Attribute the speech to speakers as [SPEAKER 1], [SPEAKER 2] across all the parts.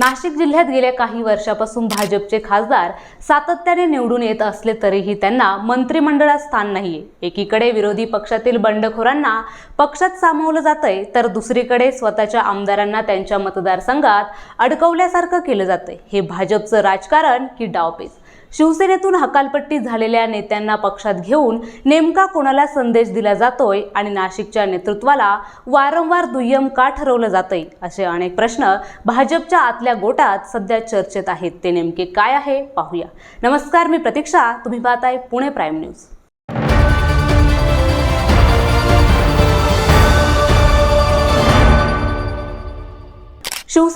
[SPEAKER 1] नाशिक जिल्ह्यात गेल्या काही वर्षापासून भाजपचे खासदार सातत्याने निवडून येत असले तरीही त्यांना मंत्रिमंडळात स्थान नाही एकीकडे विरोधी पक्षातील बंडखोरांना पक्षात सामावलं जातंय तर दुसरीकडे स्वतःच्या आमदारांना त्यांच्या मतदारसंघात अडकवल्यासारखं केलं जातंय. हे भाजपचं राजकारण की डावपेच शिवसेनेतून हकालपट्टी झालेल्या नेत्यांना पक्षात घेऊन नेमका कोणाला संदेश दिला जातोय आणि नाशिकच्या नेतृत्वाला वारंवार दुय्यम का ठरवलं जातंय असे अनेक प्रश्न भाजपच्या आतल्या गोटात सध्या चर्चेत आहेत. ते नेमके काय आहे? पाहूया. नमस्कार मी प्रतीक्षा. तुम्ही पाहताय पुणे प्राईम न्यूज.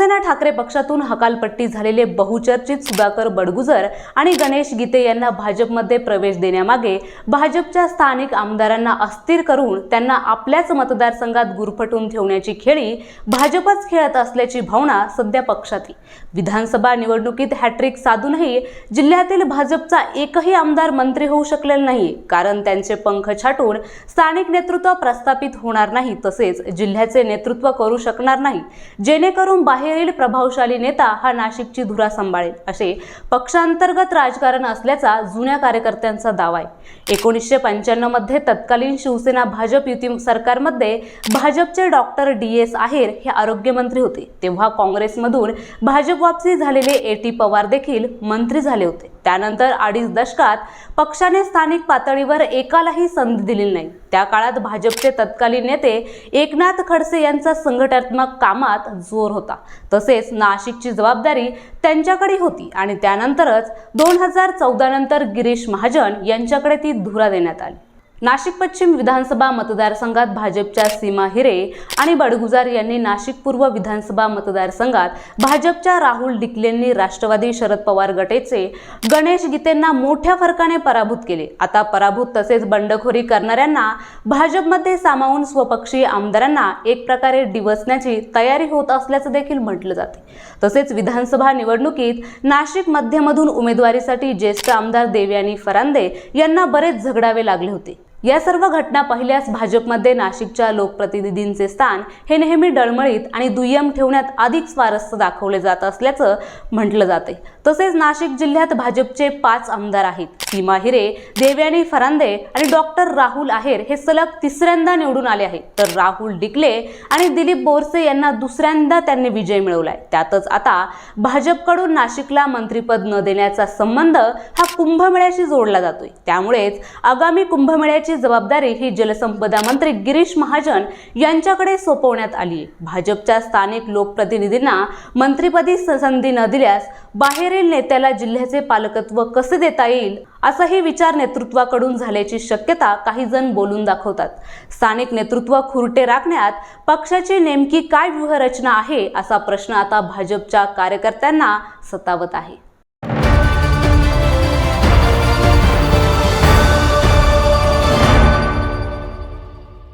[SPEAKER 1] शिवसेना ठाकरे पक्षातून हकालपट्टी झालेले बहुचर्चित सुधाकर बडगुजर आणि गणेश गीते यांना भाजपमध्ये प्रवेश देण्यामागे भाजपच्या स्थानिक आमदारांना अस्थिर करून त्यांना आपल्याच मतदारसंघात गुरफटून ठेवण्याची खेळी भाजपच खेळत असल्याची भावना सध्या पक्षातील विधानसभा निवडणुकीत हॅट्रिक साधूनही जिल्ह्यातील भाजपचा एकही आमदार मंत्री होऊ शकलेला नाही कारण त्यांचे पंख छाटून स्थानिक नेतृत्व प्रस्थापित होणार नाही तसेच जिल्ह्याचे नेतृत्व करू शकणार नाही. जेणेकरून बाहेर बाहेरील प्रभावशाली नेता हा नाशिकची धुरा सांभाळेल. असे पक्षांतर्गत राजकारण असल्याचा जुन्या कार्यकर्त्यांचा दावा आहे. एकोणीसशे पंच्याण्णवमध्ये तत्कालीन शिवसेना भाजप युती सरकारमध्ये भाजपचे डॉक्टर डी एस आहेर हे आरोग्यमंत्री होते. तेव्हा काँग्रेसमधून भाजप वापसी झालेले ए टी पवार देखील मंत्री झाले होते. त्यानंतर अडीच दशकात पक्षाने स्थानिक पातळीवर एकालाही संधी दिली नाही. त्या काळात भाजपचे तत्कालीन नेते एकनाथ खडसे यांचा संघटनात्मक कामात जोर होता. तसेच नाशिकची जबाबदारी त्यांच्याकडे होती आणि त्यानंतरच दोन हजार चौदा नंतर गिरीश महाजन यांच्याकडे ती धुरा देण्यात आली. नाशिक पश्चिम विधानसभा मतदारसंघात भाजपच्या सीमा हिरे आणि बडगुजार यांनी नाशिक पूर्व विधानसभा मतदारसंघात भाजपच्या राहुल डिकलेंनी राष्ट्रवादी शरद पवार गटेचे गणेश गीतेंना मोठ्या फरकाने पराभूत केले. आता पराभूत तसेच बंडखोरी करणाऱ्यांना भाजपमध्ये सामावून स्वपक्षीय आमदारांना एक प्रकारे डिवसण्याची तयारी होत असल्याचं देखील म्हटलं जाते. तसेच विधानसभा निवडणुकीत नाशिक मध्यमधून उमेदवारीसाठी ज्येष्ठ आमदार देवयानी फरांदे यांना बरेच झगडावे लागले होते. या सर्व घटना पाहिल्यास भाजपमध्ये नाशिकच्या लोकप्रतिनिधींचे स्थान हे नेहमी डळमळीत आणि दुय्यम ठेवण्यात अधिक स्वारस्य दाखवले जात असल्याचं म्हटलं जाते. तसेच नाशिक जिल्ह्यात भाजपचे पाच आमदार आहेत. सीमा हिरे देवयानी फरांदे आणि डॉक्टर राहुल आहेर हे सलग तिसऱ्यांदा निवडून आले आहेत. तर राहुल डिकले आणि दिलीप बोरसे यांना दुसऱ्यांदा त्यांनी विजय मिळवलाय. त्यातच आता भाजपकडून नाशिकला मंत्रिपद न देण्याचा संबंध हा कुंभमेळ्याशी जोडला जातोय. त्यामुळेच आगामी कुंभमेळ्याची जबाबदारी ही जलसंपदा मंत्री गिरीश महाजन यांच्याकडे सोपवण्यात आली. भाजपच्या स्थानिक लोकप्रतिनिधींना मंत्रिपदी संधी न दिल्यास बाहेरील नेत्याला जिल्ह्याचे पालकत्व कसे देता येईल असाही विचार नेतृत्वाकडून झाल्याची शक्यता काही जण बोलून दाखवतात. स्थानिक नेतृत्व खुरटे राखण्यात पक्षाची नेमकी काय व्यूहरचना आहे असा प्रश्न आता भाजपच्या कार्यकर्त्यांना सतावत आहे.